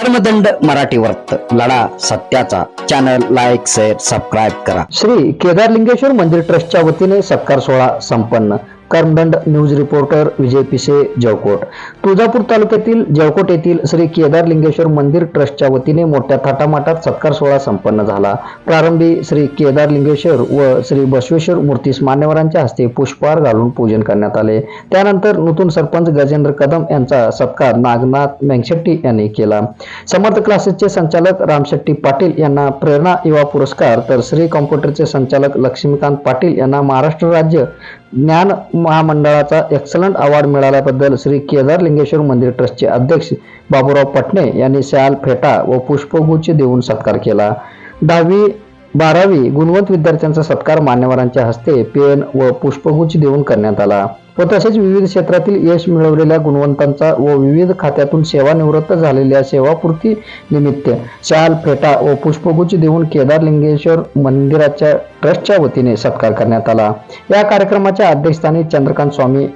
कर्मदंड मराठी वर्त लढा सत्याचा. चॅनल लाईक शेअर सबस्क्राईब करा. श्री केदारलिंगेश्वर मंदिर ट्रस्टच्या वतीने सत्कार सोहळा संपन्न. कर्मदंड न्यूज रिपोर्टर विजय पिसे जवकोट तुळजापूर तालुक्यातील जवकोट येथील श्री केदारलिंगेश्वर मंदिर ट्रस्टच्या वतीने मोठ्या थाटामाटात सत्कार सोहळा संपन्न झाला. प्रारंभी श्री केदारलिंगेश्वर व श्री बसवेश्वर मूर्तीस मान्यवरांच्या हस्ते पुष्पहार घालून पूजन करण्यात आले. त्यानंतर नूतन सरपंच गजेंद्र कदम यांचा सत्कार नागनाथ मेंगशेट्टी यांनी केला. समर्थ क्लासेसचे संचालक रामशेट्टी पाटील यांना प्रेरणा युवा पुरस्कार तर श्री कॉम्प्युटरचे संचालक लक्ष्मीकांत पाटील यांना महाराष्ट्र राज्य ज्ञान महामंडळाचा एक्सलंट अवॉर्ड मिळाल्याबद्दल श्री केदार लिंगेश्वर मंदिर ट्रस्टचे अध्यक्ष बाबूराव पटणे यांनी शाल फेटा व पुष्पगुच्छ देऊन सत्कार केला. दहावी बारावी गुणवंत विद्यार्थ्यांचा सत्कार मान्यवरांच्या हस्ते पेन व पुष्पगुच्छ देऊन करण्यात आला. व तसेच विविध क्षेत्रातील यश मिळवलेल्या गुणवंतांचा व विविध खात्यातून सेवानिवृत्त झालेल्या सेवापूर्ती निमित्त शाल फेटा व पुष्पगुच्छ देऊन केदारलिंगेश्वर मंदिराच्या ट्रस्टच्या वतीने सत्कार करण्यात आला. या कार्यक्रमाच्या अध्यक्षस्थानी चंद्रकांत स्वामी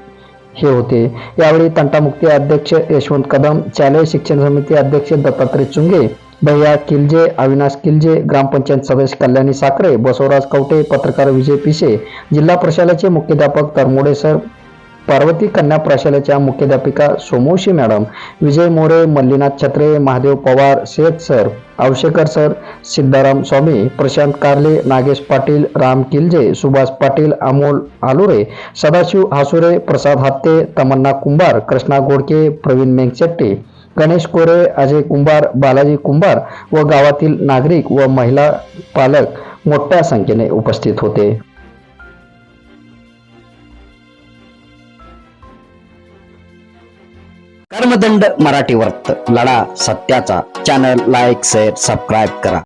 हे होते. यावेळी तंटामुक्ती अध्यक्ष यशवंत कदम शालेय शिक्षण समिती अध्यक्ष दत्तात्रय चुंगे भैया किलजे अविनाश किलजे ग्रामपंचायत सदस्य कल्याणी साखरे बसवराज कवटे पत्रकार विजय पिसे जिल्हा प्रशालेचे मुख्याध्यापक तरमोडे सर पार्वती कन्या प्रशालेच्या मुख्याध्यापिका Somoshi madam Vijay More Mallinath Chhatre Mahadev Pawar Seth sir Awashekar sir Siddharam Swami Prashant Karle Nagesh Patil Ram Kilje Subhash Patil Amol Alure Sadashiv Hasure Prasad Hatte Tamanna Kumbhar Krishna Godke Pravin Mengshetti Ganesh Kore Ajay Kumbhar Balaji Kumbhar व गावातील नागरिक व महिला पालक मोठ्या संख्येने उपस्थित होते. कर्मदंड मराठी वर्त लढा सत्याचा. चॅनल लाईक शेअर सबस्क्राईब करा.